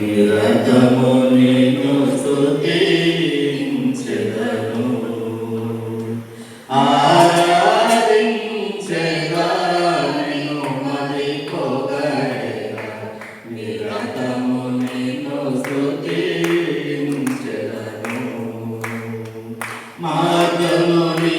నిరతము నిన్ను స్తుతించెదను. ఆరాధించెదా నిన్ను మరి పొగడేదా నిరతము నిన్ను స్తుతించెదను. మాతను నీ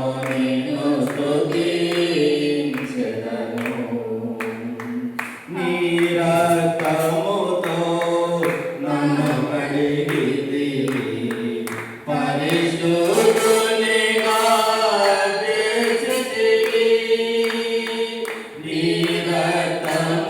Let